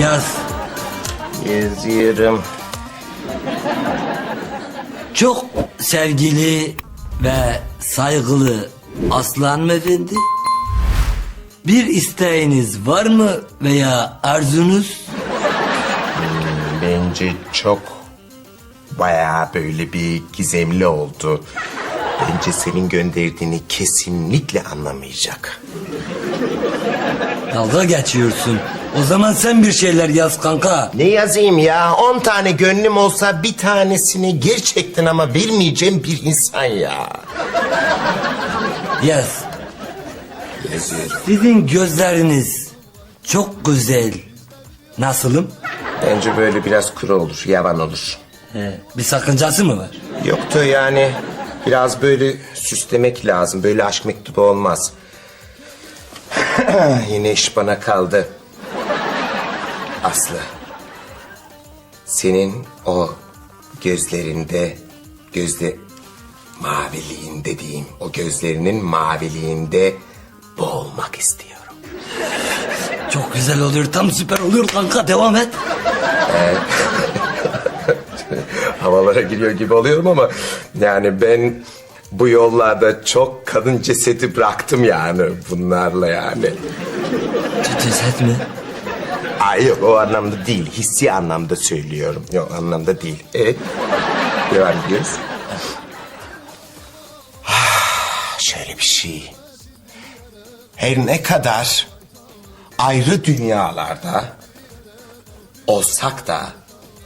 Yaz. Geziyorum. Çok sevgili ve saygılı Aslan Efendi. Bir isteğiniz var mı veya arzunuz? Bence çok bayağı böyle bir gizemli oldu. Bence senin gönderdiğini kesinlikle anlamayacak. Dalga geçiyorsun. O zaman sen bir şeyler yaz kanka. Ne yazayım ya? On tane gönlüm olsa bir tanesini gerçekten ama bilmeyeceğim bir insan ya. Yaz. Yazıyorum. Sizin gözleriniz çok güzel. Nasılım? Bence böyle biraz kuru olur, yavan olur. He, bir sakıncası mı var? Yoktu yani biraz böyle süslemek lazım. Böyle aşk mektubu olmaz. Yine iş bana kaldı. Aslı. Senin o gözlerinde, gözde maviliğinde diyeyim. O gözlerinin maviliğinde boğulmak istiyorum. Çok güzel oluyor. Tam süper oluyor kanka. Devam et. Havalara giriyor gibi oluyorum ama yani ben bu yollarda çok kadın cesedi bıraktım yani bunlarla yani. Ceset mi? Ay yok o anlamda değil. Hissi anlamda söylüyorum. Yok anlamda değil. Evet. Devam ediyoruz. Şöyle bir şey. Her ne kadar ayrı dünyalarda olsak da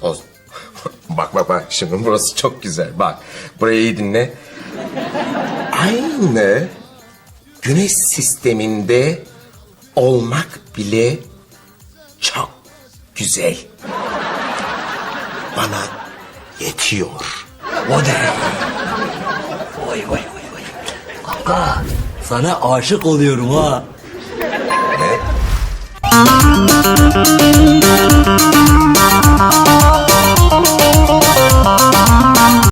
o... bak bak bak şimdi burası çok güzel bak. Burayı iyi dinle. Aynı güneş sisteminde olmak bile çok güzel. Bana yetiyor. O da. Vay vay vay vay. Kanka sana aşık oluyorum ha. Ne?